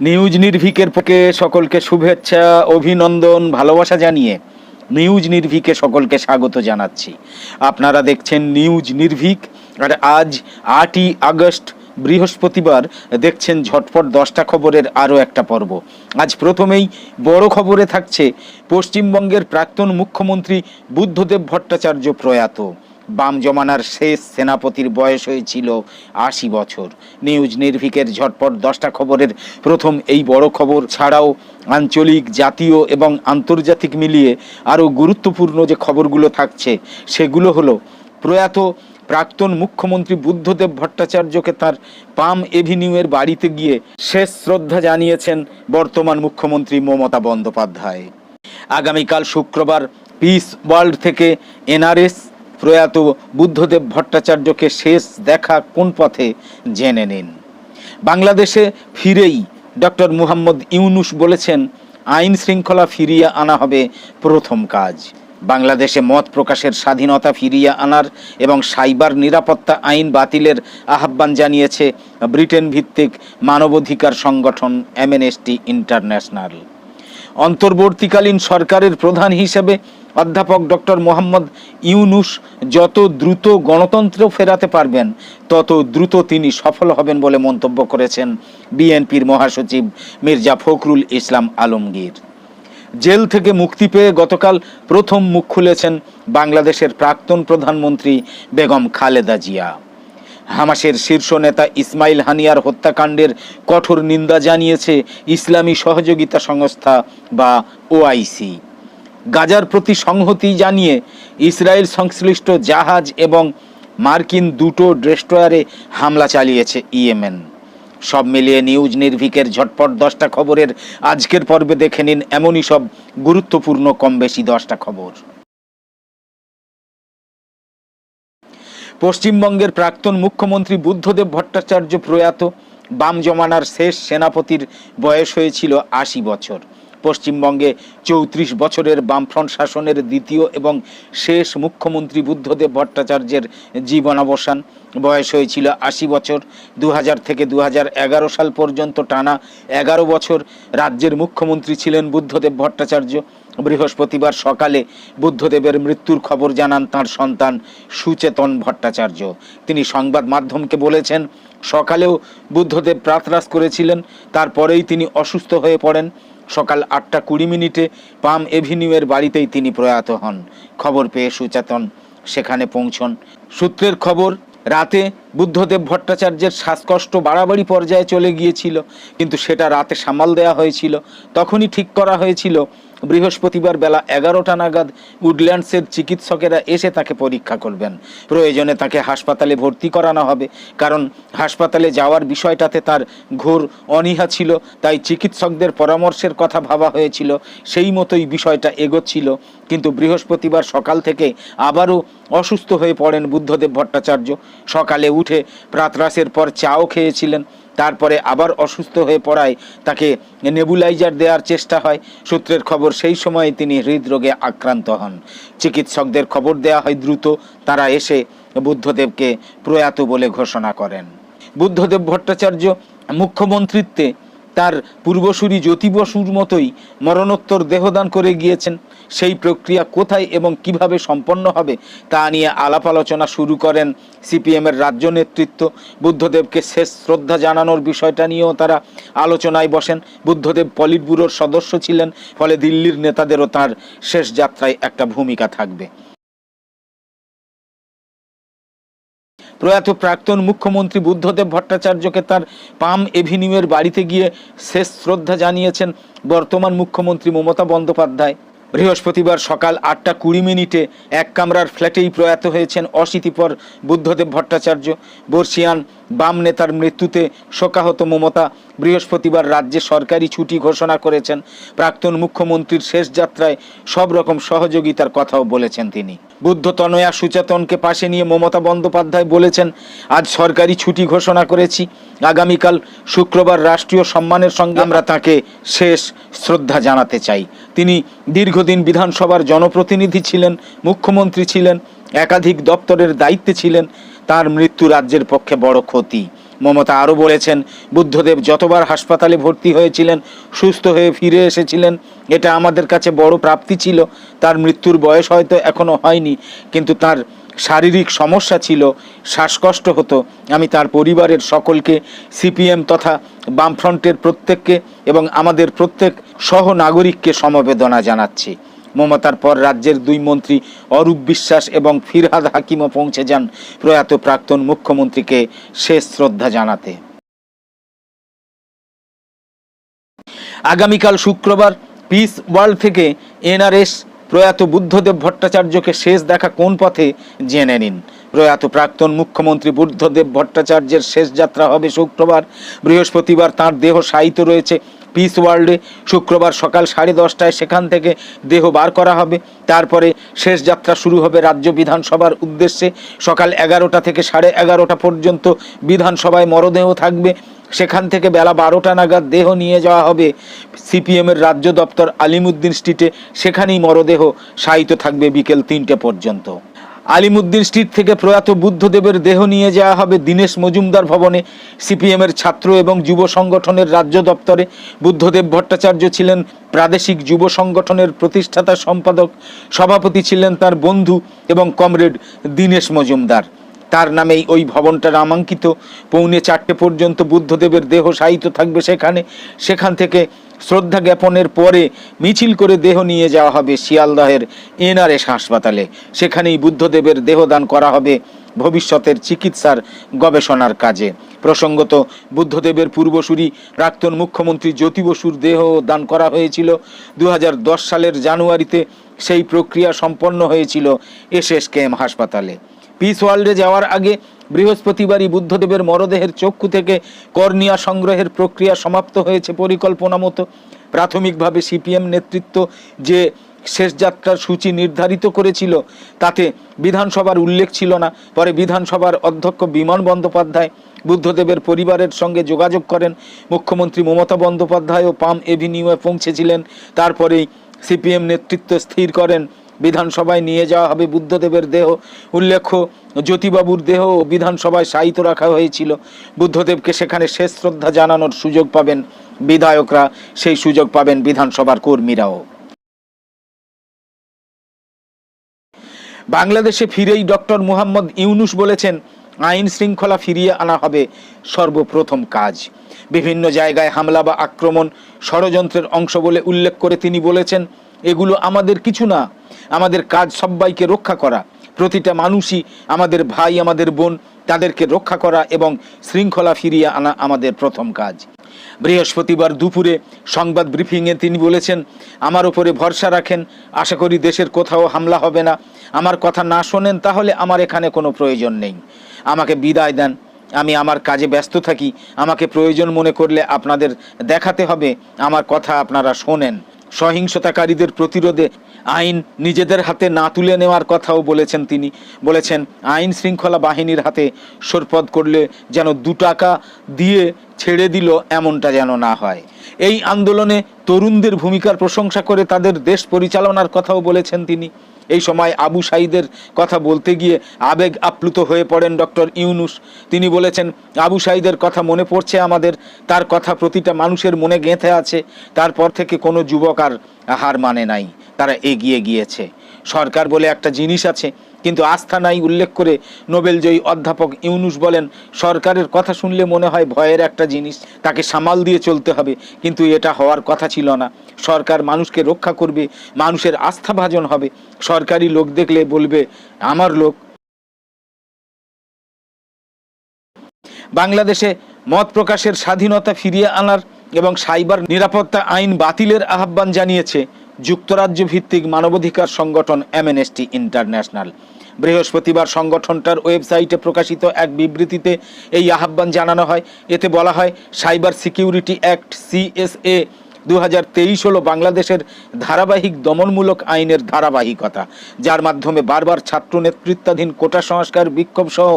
News নির্ভিকের পক্ষে সকলকে শুভেচ্ছা, অভিনন্দন, ভালোবাসা জানিয়ে নিউজ নির্ভিকে সকলকে স্বাগত জানাচ্ছি। আপনারা দেখছেন নিউজ নির্ভিক, আর আজ আটই আগস্ট, বৃহস্পতিবার দেখছেন ঝটপট দশটা খবরের আরও একটা পর্ব। আজ প্রথমেই বড় খবরে থাকছে পশ্চিমবঙ্গের প্রাক্তন মুখ্যমন্ত্রী বুদ্ধদেব ভট্টাচার্য প্রয়াত। বাম জমানার শেষ সেনাপতির বয়স হয়েছিল আশি বছর। নিউজ নির্ভিকের ঝটপট দশটা খবরের প্রথম এই বড় খবর ছাড়াও আঞ্চলিক, জাতীয় এবং আন্তর্জাতিক মিলিয়ে আরও গুরুত্বপূর্ণ যে খবরগুলো থাকছে, সেগুলো হলো, প্রয়াত প্রাক্তন মুখ্যমন্ত্রী বুদ্ধদেব ভট্টাচার্যকে তার পাম এভিনিউয়ের বাড়িতে গিয়ে শেষ শ্রদ্ধা জানিয়েছেন বর্তমান মুখ্যমন্ত্রী মমতা বন্দ্যোপাধ্যায়। আগামীকাল শুক্রবার পিস ওয়ার্ল্ড থেকে এনআরএস প্রয়াত বুদ্ধদেব ভট্টাচার্যকে শেষ দেখা কোন পথে জেনে নিন। বাংলাদেশে ফিরেই ডক্টর মুহাম্মদ ইউনুস বলেছেন, আইন শৃঙ্খলা ফিরিয়ে আনা হবে প্রথম কাজ। বাংলাদেশে মত প্রকাশের স্বাধীনতা ফিরিয়ে আনার এবং সাইবার নিরাপত্তা আইন বাতিলের আহ্বান জানিয়েছে ব্রিটেন ভিত্তিক মানবাধিকার সংগঠন এমএনএসটি ইন্টারন্যাশনাল। অন্তর্বর্তীকালীন সরকারের প্রধান হিসেবে অধ্যাপক ডক্টর মোহাম্মদ ইউনুস যত দ্রুত গণতন্ত্র ফেরাতে পারবেন, তত দ্রুত তিনি সফল হবেন বলে মন্তব্য করেছেন বিএনপির মহাসচিব মির্জা ফখরুল ইসলাম আলমগীর। জেল থেকে মুক্তি পেয়ে গতকাল প্রথম মুখ খুলেছেন বাংলাদেশের প্রাক্তন প্রধানমন্ত্রী বেগম খালেদা জিয়া। হামাসের শীর্ষ নেতা ইসমাইল হানিয়ার হত্যাকাণ্ডের কঠোর নিন্দা জানিয়েছে ইসলামী সহযোগিতা সংস্থা বা ওআইসি। গাজার প্রতি সংহতি জানিয়ে ইসরায়েল সংশ্লিষ্ট জাহাজ এবং মার্কিন দুটো ডেস্ট্রয়ারে হামলা চালিয়েছে ইয়েমেন। সব মিলিয়ে নিউজ নির্ভিকের ঝটপট দশটা খবরের আজকের পর্বে দেখে নিন এমনই সব গুরুত্বপূর্ণ, কম বেশি দশটা খবর। পশ্চিমবঙ্গের প্রাক্তন মুখ্যমন্ত্রী বুদ্ধদেব ভট্টাচার্য প্রয়াত, বাম জমানার শেষ সেনাপতির বয়স হয়েছিল আশি বছর। পশ্চিমবঙ্গে চৌত্রিশ বছরের বামফ্রন্ট শাসনের দ্বিতীয় এবং শেষ মুখ্যমন্ত্রী বুদ্ধদেব ভট্টাচার্যের জীবনাবসান। বয়স হয়েছিল আশি বছর। দু হাজার থেকে দু হাজার এগারো সাল পর্যন্ত টানা এগারো বছর রাজ্যের মুখ্যমন্ত্রী ছিলেন বুদ্ধদেব ভট্টাচার্য। বৃহস্পতিবার সকালে বুদ্ধদেবের মৃত্যুর খবর জানান তার সন্তান সুচেতন ভট্টাচার্য। তিনি সংবাদ মাধ্যমকে বলেছেন, সকালেও বুদ্ধদেব প্রাতরাস করেছিলেন, তারপরেই তিনি অসুস্থ হয়ে পড়েন। সকাল আটটা কুড়ি মিনিটে পাম এভিনিউয়ের বাড়িতেই তিনি প্রয়াত হন। খবর পেয়ে সুচেতন সেখানে পৌঁছন। সূত্রের খবর, রাতে বুদ্ধদেব ভট্টাচার্যের শ্বাসকষ্ট বাড়াবাড়ি পর্যায়ে চলে গিয়েছিল, কিন্তু সেটা রাতে সামাল দেওয়া হয়েছিল। তখনই ঠিক করা হয়েছিল বৃহস্পতিবার বেলা এগারোটা নাগাদ উডল্যান্ডসের চিকিৎসকেরা এসে তাকে পরীক্ষা করবেন। প্রয়োজনে তাকে হাসপাতালে ভর্তি করানো হবে, কারণ হাসপাতালে যাওয়ার বিষয়টাতে তার ঘোর অনীহা ছিল, তাই চিকিৎসকদের পরামর্শের কথা ভাবা হয়েছিল, সেই মতোই বিষয়টা এগোচ্ছিল। কিন্তু বৃহস্পতিবার সকাল থেকে আবারও অসুস্থ হয়ে পড়েন বুদ্ধদেব ভট্টাচার্য। সকালে উঠে প্রাতরাসের পর চাও খেয়েছিলেন। তারপরে আবার অসুস্থ হয়ে পড়ায় তাকে নেবুলাইজার দেওয়ার চেষ্টা হয়। সূত্রের খবর সেই সময়ে তিনি হৃদরোগে আক্রান্ত হন। চিকিৎসকদের খবর দেয়া হয় দ্রুত, তারা এসে বুদ্ধদেবকে প্রয়াত বলে ঘোষণা করেন। বুদ্ধদেব ভট্টাচার্য মুখ্যমন্ত্রীত্বে তার পূর্বসূরি জ্যোতি বসুর মতোই মরণোত্তর দেহদান করে গিয়েছেন। সেই প্রক্রিয়া কোথায় এবং কীভাবে সম্পন্ন হবে তা নিয়ে আলাপ আলোচনা শুরু করেন সিপিএমের রাজ্য নেতৃত্ব। বুদ্ধদেবকে শেষ শ্রদ্ধা জানানোর বিষয়টা নিয়েও তারা আলোচনায় বসেন। বুদ্ধদেব পলিট ব্যুরোর সদস্য ছিলেন, ফলে দিল্লির নেতাদেরও তার শেষ যাত্রায় একটা ভূমিকা থাকবে। প্রয়াত প্রাক্তন মুখ্যমন্ত্রী বুদ্ধদেব ভট্টাচার্যকে তার পাম এভিনিউয়ের বাড়িতে গিয়ে শেষ শ্রদ্ধা জানিয়েছেন বর্তমান মুখ্যমন্ত্রী মমতা বন্দ্যোপাধ্যায়। বৃহস্পতিবার সকাল আটটা কুড়ি মিনিটে এক কামরার ফ্ল্যাটেই প্রয়াত হয়েছেন অশীতিপর বুদ্ধদেব ভট্টাচার্য। বর্ষিয়ান বাম নেতার মৃত্যুতে শোকাহত মমতা বৃহস্পতিবার রাজ্যে সরকারি ছুটি ঘোষণা করেছেন প্রাক্তন মুখ্যমন্ত্রীর শেষ যাত্রায় সব রকম সহযোগিতার কথাও বলেছেন তিনি। বুদ্ধ তনয়া সুচেতনকে পাশে নিয়ে মমতা বন্দ্যোপাধ্যায় বলেছেন, আজ সরকারি ছুটি ঘোষণা করেছি। আগামীকাল শুক্রবার রাষ্ট্রীয় সম্মানের সঙ্গে আমরা তাকে শেষ শ্রদ্ধা জানাতে চাই। তিনি দীর্ঘদিন বিধানসভার জনপ্রতিনিধি ছিলেন, মুখ্যমন্ত্রী ছিলেন, একাধিক দপ্তরের দায়িত্বে ছিলেন। তার মৃত্যু রাজ্যের পক্ষে বড় ক্ষতি। মমতা আরও বলেছেন, বুদ্ধদেব যতবার হাসপাতালে ভর্তি হয়েছিলেন, সুস্থ হয়ে ফিরে এসেছিলেন, এটা আমাদের কাছে বড় প্রাপ্তি ছিল। তার মৃত্যুর বয়স হয়তো এখনও হয়নি, কিন্তু তার শারীরিক সমস্যা ছিল, শ্বাসকষ্ট হতো। আমি তার পরিবারের সকলকে, সিপিএম তথা বামফ্রন্টের প্রত্যেককে এবং আমাদের প্রত্যেক সহ নাগরিককে সমবেদনা জানাচ্ছি। মমতার পর রাজ্যের দুই মন্ত্রী অরূপ বিশ্বাস এবং ফিরহাদ হাকিমও পৌঁছে যান প্রয়াত প্রাক্তন মুখ্যমন্ত্রীকে শেষ শ্রদ্ধা জানাতে। আগামীকাল শুক্রবার পিস ওয়ার্ল্ড থেকে এনআরএস প্রয়াত বুদ্ধদেব ভট্টাচার্যকে শেষ দেখা কোন পথে জেনে নিন। প্রয়াত প্রাক্তন মুখ্যমন্ত্রী বুদ্ধদেব ভট্টাচার্যের শেষ যাত্রা হবে শুক্রবার। বৃহস্পতিবার তার দেহ শায়িত রয়েছে পিস ওয়ার্ল্ডে শুক্রবার সকাল সাড়ে দশটায় সেখান থেকে দেহ বার করা হবে। তারপরে শেষ যাত্রা শুরু হবে রাজ্য বিধানসভার উদ্দেশ্যে। সকাল এগারোটা থেকে সাড়ে এগারোটা পর্যন্ত বিধানসভায় মরদেহ থাকবে। সেখান থেকে বেলা বারোটা নাগাদ দেহ নিয়ে যাওয়া হবে। সিপিএমের রাজ্য দপ্তর আলিমুদ্দিন স্ট্রিটে সেখানেই মরদেহ শায়িত থাকবে বিকেল তিনটে পর্যন্ত। আলিমুদ্দিন স্ট্রিট থেকে প্রয়াত বুদ্ধদেবের দেহ নিয়ে যাওয়া হবে দীনেশ মজুমদার ভবনে। সিপিএমের ছাত্র এবং যুব সংগঠনের রাজ্য দপ্তরে বুদ্ধদেব ভট্টাচার্য ছিলেন প্রাদেশিক যুব সংগঠনের প্রতিষ্ঠাতা সম্পাদক। সভাপতি ছিলেন তার বন্ধু এবং কমরেড দীনেশ মজুমদার। তার নামেই ওই ভবনটা নামাঙ্কিত। পৌনে চারটে পর্যন্ত বুদ্ধদেবের দেহ শায়িত থাকবে সেখানে। সেখান থেকে শ্রদ্ধা জ্ঞাপনের পরে মিছিল করে দেহ নিয়ে যাওয়া হবে শিয়ালদহের এনআরএস হাসপাতালে। সেখানেই বুদ্ধদেবের দেহদান করা হবে ভবিষ্যতের চিকিৎসার গবেষণার কাজে। প্রসঙ্গত, বুদ্ধদেবের পূর্বসূরি প্রাক্তন মুখ্যমন্ত্রী জ্যোতি বসুর দেহ দান করা হয়েছিল। দু হাজার দশ সালের জানুয়ারিতে সেই প্রক্রিয়া সম্পন্ন হয়েছিল এসএসকেএম হাসপাতালে। পিস ওয়ার্ল্ডে যাওয়ার আগে বৃহস্পতিবারই বুদ্ধদেবের মরদেহের চক্ষু থেকে কর্নিয়া সংগ্রহের প্রক্রিয়া সমাপ্ত হয়েছে পরিকল্পনা মতো। প্রাথমিকভাবে সিপিএম নেতৃত্ব যে শেষ যাত্রার সূচি নির্ধারিত করেছিল, তাতে বিধানসভার উল্লেখ ছিল না। পরে বিধানসভার অধ্যক্ষ বিমান বন্দ্যোপাধ্যায় বুদ্ধদেবের পরিবারের সঙ্গে যোগাযোগ করেন। মুখ্যমন্ত্রী মমতা বন্দ্যোপাধ্যায়ও পাম এভিনিউয়ে পৌঁছেছিলেন। তারপরেই সিপিএম নেতৃত্ব স্থির করেন। বিধানসভায় নিয়ে যাওয়া হবে। বুদ্ধদেবের দেহ, উল্লেখ্য জ্যোতিবাবুর দেহ বিধানসভায় শায়িত রাখা হয়েছিল। বুদ্ধদেবকে সেখানে শেষ শ্রদ্ধা জানানোর সুযোগ পাবেন বিধায়করা। সেই সুযোগ পাবেন বিধানসভার কর্মীরাও। বাংলাদেশে ফিরেই ডক্টর মুহাম্মদ ইউনুস বলেছেন, আইন শৃঙ্খলা ফিরিয়ে আনা হবে সর্বপ্রথম কাজ। বিভিন্ন জায়গায় হামলা বা আক্রমণ ষড়যন্ত্রের অংশ বলে উল্লেখ করে তিনি বলেছেন এগুলো আমাদের কিছু না। আমাদের কাজ সবাইকে রক্ষা করা। প্রতিটা মানুষই আমাদের ভাই, আমাদের বোন, তাদেরকে রক্ষা করা এবং শৃঙ্খলা ফিরিয়ে আনা আমাদের প্রথম কাজ। বৃহস্পতিবার দুপুরে সংবাদ ব্রিফিংয়ে তিনি বলেছেন, আমার ওপরে ভরসা রাখেন। আশা করি দেশের কোথাও হামলা হবে না। আমার কথা না শোনেন তাহলে আমার এখানে কোনো প্রয়োজন নেই। আমাকে বিদায় দেন। আমি আমার কাজে ব্যস্ত থাকি। আমাকে প্রয়োজন মনে করলে আপনাদের দেখাতে হবে। আমার কথা আপনারা শোনেন। সহিংসতাকারীদের প্রতিরোধে আইন নিজেদের হাতে না তুলে নেওয়ার কথাও বলেছেন তিনি। বলেছেন, আইন শৃঙ্খলা বাহিনীর হাতে সোরপদ করলে যেন দু টাকা দিয়ে ছেড়ে দিল এমনটা যেন না হয়। এই আন্দোলনে তরুণদের ভূমিকার প্রশংসা করে তাদের দেশ পরিচালনার কথাও বলেছেন তিনি। এই সময় আবু সাইদের কথা বলতে গিয়ে আবেগ আপ্লুত হয়ে পড়েন ডক্টর ইউনুস। তিনি বলেছেন, আবু সাইদের কথা মনে পড়ছে আমাদের, তার কথা প্রতিটা মানুষের মনে গেঁথে আছে, তারপর থেকে কোনো যুবক আর হার মানে নাই, তারা এগিয়ে গিয়েছে। সরকার বলে একটা জিনিস আছে, কিন্তু আস্থা নাই উল্লেখ করে নোবেলজয়ী অধ্যাপক ইউনুস বলেন, সরকারের কথা শুনলে মনে হয় ভয়ের একটা জিনিস, তাকে সামাল দিয়ে চলতে হবে, কিন্তু এটা হওয়ার কথা ছিল না। সরকার মানুষকে রক্ষা করবে, মানুষের আস্থা ভাজন হবে। সরকারি লোক দেখলে বলবে, আমার লোক। বাংলাদেশে মত প্রকাশের স্বাধীনতা ফিরিয়ে আনার এবং সাইবার নিরাপত্তা আইন বাতিলের আহ্বান জানিয়েছে যুক্তরাজ্য ভিত্তিক মানবাধিকার সংগঠন এমএনএসটি ইন্টারন্যাশনাল বৃহস্পতিবার সংগঠনটার ওয়েবসাইটে প্রকাশিত এক বিবৃতিতে এই আহ্বান জানানো হয়। এতে বলা হয়, সাইবার সিকিউরিটি অ্যাক্ট, সিএসএ দু হাজার তেইশ হলো বাংলাদেশের ধারাবাহিক দমনমূলক আইনের ধারাবাহিকতা, যার মাধ্যমে বারবার ছাত্র নেতৃত্বাধীন কোটা সংস্কার বিক্ষোভ সহ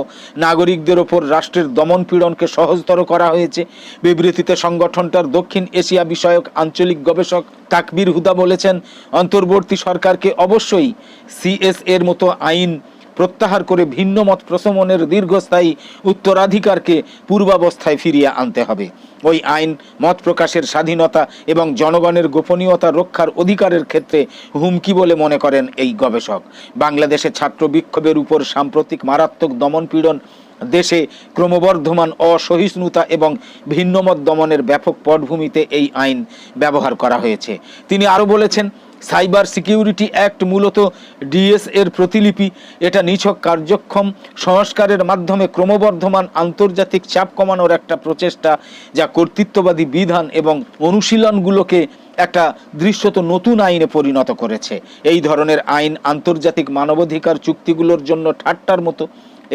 নাগরিকদের ওপর রাষ্ট্রের দমন পীড়নকে সহজতর করা হয়েছে। বিবৃতিতে সংগঠনটার দক্ষিণ এশিয়া বিষয়ক আঞ্চলিক গবেষক তাকবির হুদা বলেছেন, অন্তর্বর্তী সরকারকে অবশ্যই সিএস এর মতো আইন প্রত্যাহার করে ভিন্ন মত প্রশমনের দীর্ঘস্থায়ী উত্তরাধিকারকে পূর্বাবস্থায় ফিরিয়ে আনতে হবে। ওই আইন, মত প্রকাশের স্বাধীনতা এবং জনগণের গোপনীয়তা রক্ষার অধিকারের ক্ষেত্রে হুমকি বলে মনে করেন এই গবেষক। বাংলাদেশে ছাত্র বিক্ষোভের উপর সাম্প্রতিক মারাত্মক দমনপীড়ন দেশে ক্রমবর্ধমান অসহিষ্ণুতা এবং ভিন্নমত দমনের ব্যাপক পটভূমিতে এই আইন ব্যবহার করা হয়েছে। তিনি আরও বলেছেন সাইবার সিকিউরিটি অ্যাক্ট মূলত ডিএস এর প্রতিলিপি। এটা নিছক কার্যক্ষম সংস্কারের মাধ্যমে ক্রমবর্ধমান আন্তর্জাতিক চাপ কমানোর একটা প্রচেষ্টা যা কর্তৃত্ববাদী বিধান এবং অনুশীলনগুলোকে একটা দৃশ্যত নতুন আইনে পরিণত করেছে। এই ধরনের আইন আন্তর্জাতিক মানবাধিকার চুক্তিগুলোর জন্য ঠাট্টার মতো।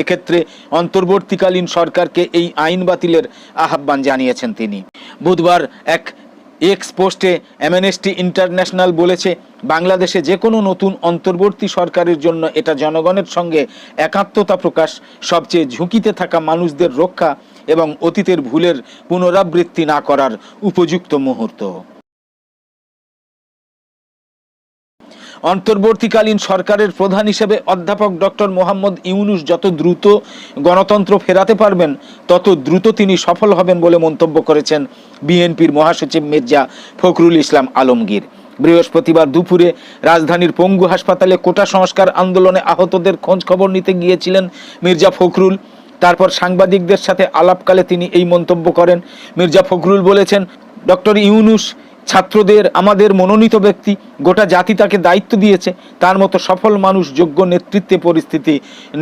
এক্ষেত্রে অন্তর্বর্তীকালীন সরকারকে এই আইন বাতিলের আহ্বান জানিয়েছেন তিনি। বুধবার এক এক্স পোস্টে অ্যামনেস্টি ইন্টারন্যাশনাল বলেছে, বাংলাদেশে যে কোনো নতুন অন্তর্বর্তী সরকারের জন্য এটা জনগণের সঙ্গে একাত্মতা প্রকাশ, সবচেয়ে ঝুঁকিতে থাকা মানুষদের রক্ষা এবং অতীতের ভুলের পুনরাবৃত্তি না করার উপযুক্ত মুহূর্ত। অন্তর্বর্তীকালীন সরকারের প্রধান হিসেবে অধ্যাপক ডক্টর মোহাম্মদ ইউনুস যত দ্রুত গণতন্ত্র ফেরাতে পারবেন, তত দ্রুত তিনি সফল হবেন বলে মন্তব্য করেছেন বিএনপির মহাসচিব মির্জা ফখরুল ইসলাম আলমগীর। বৃহস্পতিবার দুপুরে রাজধানীর পঙ্গু হাসপাতালে কোটা সংস্কার আন্দোলনে আহতদের খোঁজ খবর নিতে গিয়েছিলেন মির্জা ফখরুল। তারপর সাংবাদিকদের সাথে আলাপকালে তিনি এই মন্তব্য করেন। মির্জা ফখরুল বলেছেন, ডক্টর ইউনুস ছাত্রদের, আমাদের মনোনীত ব্যক্তি গোটা জাতি তাকে দায়িত্ব দিয়েছে, তার মতো সফল মানুষ যোগ্য নেতৃত্বে পরিস্থিতি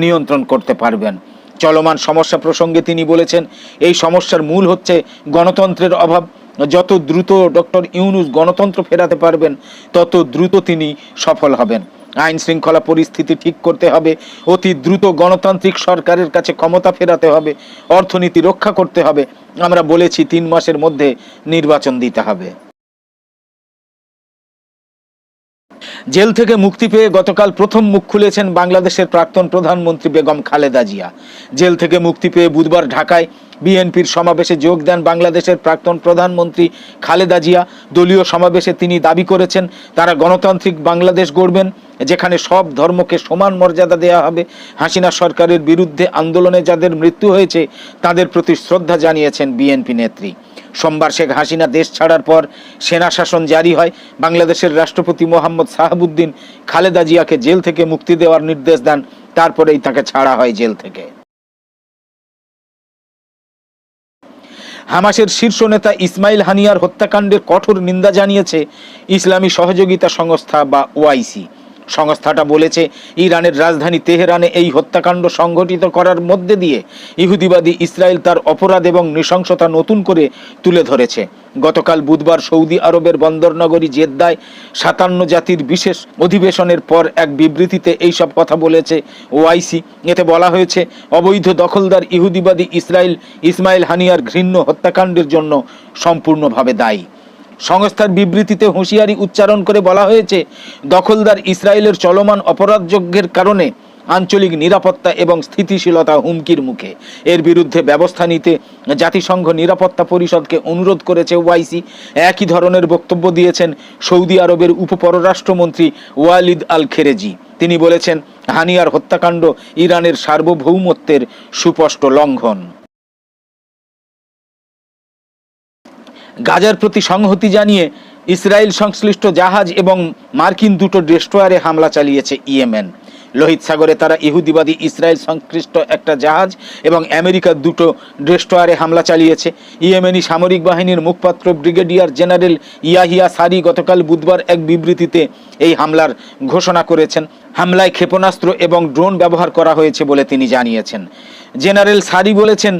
নিয়ন্ত্রণ করতে পারবেন। চলমান সমস্যা প্রসঙ্গে তিনি বলেছেন, এই সমস্যার মূল হচ্ছে গণতন্ত্রের অভাব। যত দ্রুত ডক্টর ইউনুস গণতন্ত্র ফেরাতে পারবেন, তত দ্রুত তিনি সফল হবেন। আইন শৃঙ্খলা পরিস্থিতি ঠিক করতে হবে, অতি দ্রুত গণতান্ত্রিক সরকারের কাছে ক্ষমতা ফেরাতে হবে, অর্থনীতি রক্ষা করতে হবে। আমরা বলেছি, তিন মাসের মধ্যে নির্বাচন দিতে হবে। জেল থেকে মুক্তি পেয়ে গতকাল প্রথম মুখ খুলেছেন বাংলাদেশের প্রাক্তন প্রধানমন্ত্রী বেগম খালেদা জিয়া। জেল থেকে মুক্তি পেয়ে বুধবার ঢাকায় বিএনপির সমাবেশে যোগ দেন বাংলাদেশের প্রাক্তন প্রধানমন্ত্রী খালেদা জিয়া। দলীয় সমাবেশে তিনি দাবি করেছেন, তারা গণতান্ত্রিক বাংলাদেশ গড়বেন, যেখানে সব ধর্মকে সমান মর্যাদা দেওয়া হবে। হাসিনা সরকারের বিরুদ্ধে আন্দোলনে যাদের মৃত্যু হয়েছে, তাদের প্রতি শ্রদ্ধা জানিয়েছেন বিএনপি নেত্রী। সোমবার শেখ হাসিনা দেশ ছাড়ার পর সেনা শাসন জারি হয়। বাংলাদেশের রাষ্ট্রপতি মোহাম্মদ সাহাবুদ্দিন খালেদা জিয়াকে জেল থেকে মুক্তি দেওয়ার নির্দেশ দেন। তারপরেই তাকে ছাড়া হয় জেল থেকে। হামাসের শীর্ষ নেতা ইসমাইল হানিয়ার হত্যাকাণ্ডের কঠোর নিন্দা জানিয়েছে ইসলামী সহযোগিতা সংস্থা বা ওআইসি সংস্থাটা বলেছে, ইরানের রাজধানী তেহরানে এই হত্যাকাণ্ড সংঘটিত করার মধ্যে দিয়ে ইহুদিবাদী ইসরায়েল তার অপরাধ এবং নৃশংসতা নতুন করে তুলে ধরেছে। গতকাল বুধবার সৌদি আরবের বন্দরনগরী জেদ্দায় সাতান্ন জাতির বিশেষ অধিবেশনের পর এক বিবৃতিতে এইসব কথা বলেছে ওআইসি। এতে বলা হয়েছে, অবৈধ দখলদার ইহুদিবাদী ইসরায়েল ইসমাইল হানিয়ার ঘৃণ্য হত্যাকাণ্ডের জন্য সম্পূর্ণভাবে দায়ী। সংস্থার বিবৃতিতে হুঁশিয়ারি উচ্চারণ করে বলা হয়েছে, দখলদার ইসরায়েলের চলমান অপরাধযজ্ঞের কারণে আঞ্চলিক নিরাপত্তা এবং স্থিতিশীলতা হুমকির মুখে। এর বিরুদ্ধে ব্যবস্থা নিতে জাতিসংঘ নিরাপত্তা পরিষদকে অনুরোধ করেছে ওয়াইসি। একই ধরনের বক্তব্য দিয়েছেন সৌদি আরবের উপপররাষ্ট্রমন্ত্রী ওয়ালিদ আল খেরেজি। তিনি বলেছেন, হানিয়ার হত্যাকাণ্ড ইরানের সার্বভৌমত্বের সুস্পষ্ট লঙ্ঘন। গাজার প্রতি সংহতি জানিয়ে ইসরায়েল সংশ্লিষ্ট জাহাজ এবং মার্কিন দুটো ডেস্ট্রয়ারে হামলা চালিয়েছে ইয়েমেন। লোহিত সাগরে তারা ইহুদিবাদী ইসরায়েল সংশ্লিষ্ট একটা জাহাজ এবং আমেরিকার দুটো ডেস্ট্রয়ারে হামলা চালিয়েছে। ইয়েমেনি সামরিক বাহিনীর মুখপাত্র ব্রিগেডিয়ার জেনারেল ইয়াহিয়া সারি গতকাল বুধবার এক বিবৃতিতে এই হামলার ঘোষণা করেছেন। হামলায় ক্ষেপণাস্ত্র এবং ড্রোন ব্যবহার করা হয়েছে বলে তিনি জানিয়েছেন। জেনারেল সারি বলেছেন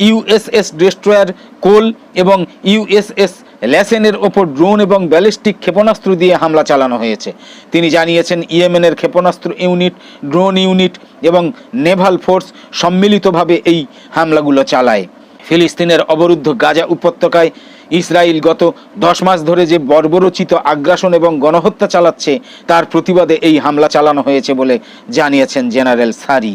ইউএসএস ডেস্ট্রয়ার কোল এবং ইউএসএস ল্যাসেনের ওপর ড্রোন এবং ব্যালিস্টিক ক্ষেপণাস্ত্র দিয়ে হামলা চালানো হয়েছে। তিনি জানিয়েছেন, ইয়েমেনের ক্ষেপণাস্ত্র ইউনিট, ড্রোন ইউনিট এবং নেভাল ফোর্স সম্মিলিতভাবে এই হামলাগুলো চালায়। ফিলিস্তিনের অবরুদ্ধ গাজা উপত্যকায় ইসরায়েল গত দশ মাস ধরে যে বর্বরচিত আগ্রাসন এবং গণহত্যা চালাচ্ছে, তার প্রতিবাদে এই হামলা চালানো হয়েছে বলে জানিয়েছেন জেনারেল সারি।